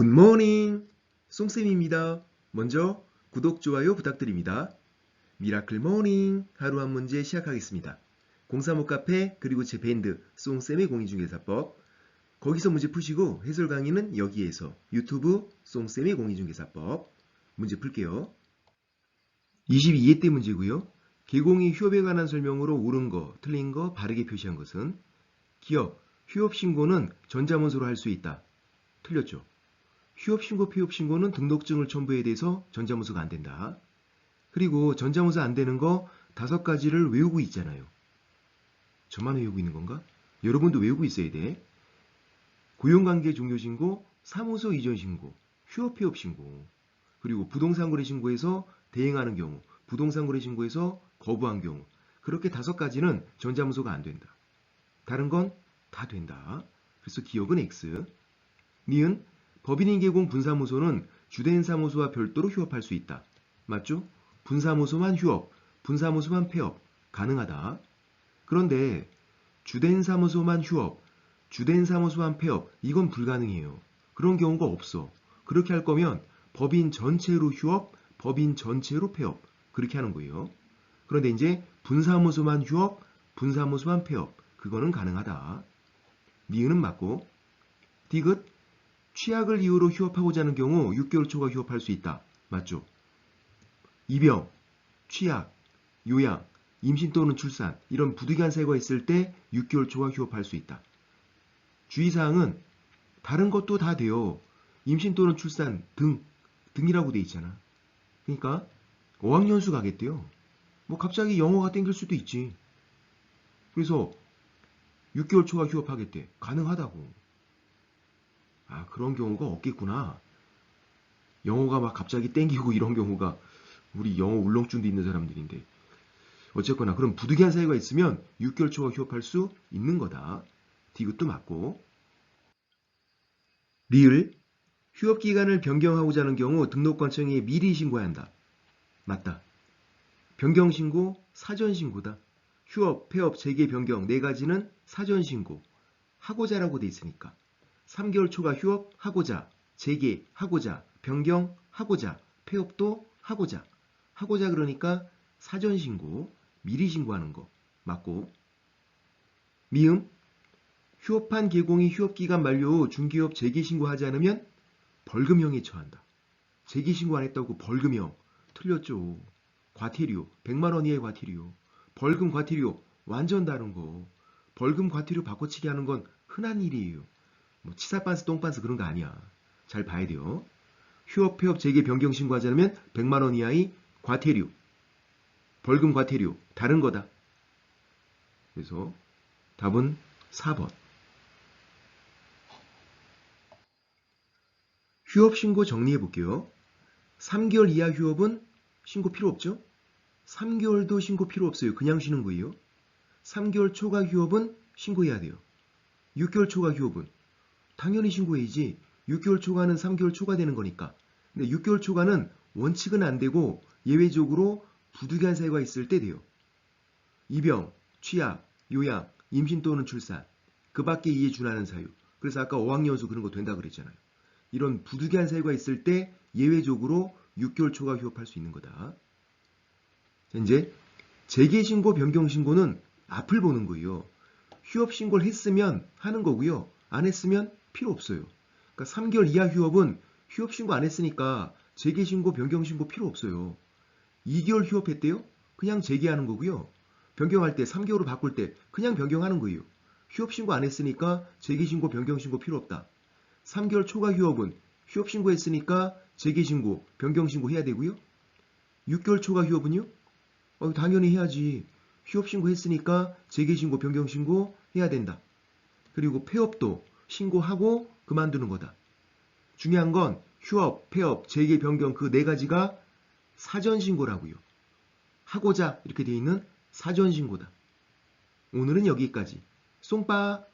굿모닝! 송쌤입니다. 먼저 구독, 좋아요 부탁드립니다. 미라클 모닝 하루 한 문제 시작하겠습니다. 035 카페 그리고 제 밴드 송쌤의 공인중개사법 거기서 문제 푸시고 해설 강의는 여기에서 유튜브 송쌤의 공인중개사법 문제 풀게요. 22회 때 문제고요. 개공이 휴업에 관한 설명으로 옳은 거, 틀린 거 바르게 표시한 것은 기업, 휴업 신고는 전자문서로 할 수 있다. 틀렸죠. 휴업신고, 폐업신고는 등록증을 첨부해야 돼서 전자문서가 안 된다. 그리고 전자문서 안 되는 거 다섯 가지를 외우고 있잖아요. 저만 외우고 있는 건가? 여러분도 외우고 있어야 돼. 고용관계 종료신고, 사무소 이전신고, 휴업, 폐업신고, 그리고 부동산 거래 신고에서 대행하는 경우, 부동산 거래 신고에서 거부한 경우, 그렇게 다섯 가지는 전자문서가 안 된다. 다른 건 다 된다. 그래서 기억은 X. 니은 법인인 개공 분사무소는 주된 사무소와 별도로 휴업할 수 있다. 맞죠? 분사무소만 휴업, 분사무소만 폐업 가능하다. 그런데 주된 사무소만 휴업, 주된 사무소만 폐업 이건 불가능해요. 그런 경우가 없어. 그렇게 할 거면 법인 전체로 휴업, 법인 전체로 폐업 그렇게 하는 거예요. 그런데 이제 분사무소만 휴업, 분사무소만 폐업 그거는 가능하다. 니은은 맞고 디귿 취약을 이유로 휴업하고자 하는 경우 6개월 초과 휴업할 수 있다. 맞죠? 입영, 취약, 요양, 임신 또는 출산 이런 부득이한 사유가 있을 때 6개월 초과 휴업할 수 있다. 주의사항은 다른 것도 다 돼요. 임신 또는 출산 등 등이라고 돼 있잖아. 그러니까 어학연수 가겠대요. 뭐 갑자기 영어가 땡길 수도 있지. 그래서 6개월 초과 휴업하겠대. 가능하다고. 아, 그런 경우가 없겠구나. 영어가 막 갑자기 땡기고 이런 경우가 우리 영어 울렁증도 있는 사람들인데. 어쨌거나 그럼 부득이한 사유가 있으면 6개월 초과 휴업할 수 있는 거다. 디귿도 맞고. 리을 휴업 기간을 변경하고자 하는 경우 등록관청에 미리 신고해야 한다. 맞다. 변경 신고, 사전 신고다. 휴업, 폐업, 재개, 변경 네 가지는 사전 신고 하고자라고 돼 있으니까 3개월 초과 휴업 하고자, 재개 하고자, 변경 하고자, 폐업도 하고자 하고자 그러니까 사전 신고, 미리 신고하는 거 맞고 미음 휴업한 개공이 휴업 기간 만료 후 중개업 재개 신고하지 않으면 벌금형에 처한다. 재개 신고 안 했다고 벌금형 틀렸죠. 과태료 100만 원 이하의 과태료 벌금 과태료 완전 다른 거. 벌금 과태료 바꿔치기 하는 건 흔한 일이에요. 뭐 치사반스 똥반스 그런 거 아니야. 잘 봐야 돼요. 휴업 폐업 재개 변경 신고하지 않으면 100만 원 이하의 과태료. 벌금 과태료 다른 거다. 그래서 답은 4번. 휴업 신고 정리해 볼게요. 3개월 이하 휴업은 신고 필요 없죠? 3개월도 신고 필요 없어요. 그냥 쉬는 거예요. 3개월 초과 휴업은 신고해야 돼요. 6개월 초과 휴업은 당연히 신고해야지. 6개월 초과는 3개월 초과되는 거니까. 근데 6개월 초과는 원칙은 안 되고 예외적으로 부득이한 사유가 있을 때 돼요. 입영, 취약, 요양, 임신 또는 출산 그 밖에 이에 준하는 사유. 그래서 아까 어학연수 그런 거 된다 그랬잖아요. 이런 부득이한 사유가 있을 때 예외적으로 6개월 초과 휴업할 수 있는 거다. 이제 재개신고, 변경신고는 앞을 보는 거예요. 휴업신고를 했으면 하는 거고요. 안 했으면 필요 없어요. 그러니까 3개월 이하 휴업은 휴업 신고 안 했으니까 재개 신고, 변경 신고 필요 없어요. 2개월 휴업했대요? 그냥 재개하는 거고요. 변경할 때 3개월로 바꿀 때 그냥 변경하는 거예요. 휴업 신고 안 했으니까 재개 신고, 변경 신고 필요 없다. 3개월 초과 휴업은 휴업 신고 했으니까 재개 신고, 변경 신고 해야 되고요. 6개월 초과 휴업은요? 어, 당연히 해야지. 휴업 신고 했으니까 재개 신고, 변경 신고 해야 된다. 그리고 폐업도 신고하고 그만두는 거다. 중요한 건 휴업, 폐업, 재개, 변경 그 네 가지가 사전신고라고요. 하고자 이렇게 되어 있는 사전신고다. 오늘은 여기까지. 쏨빠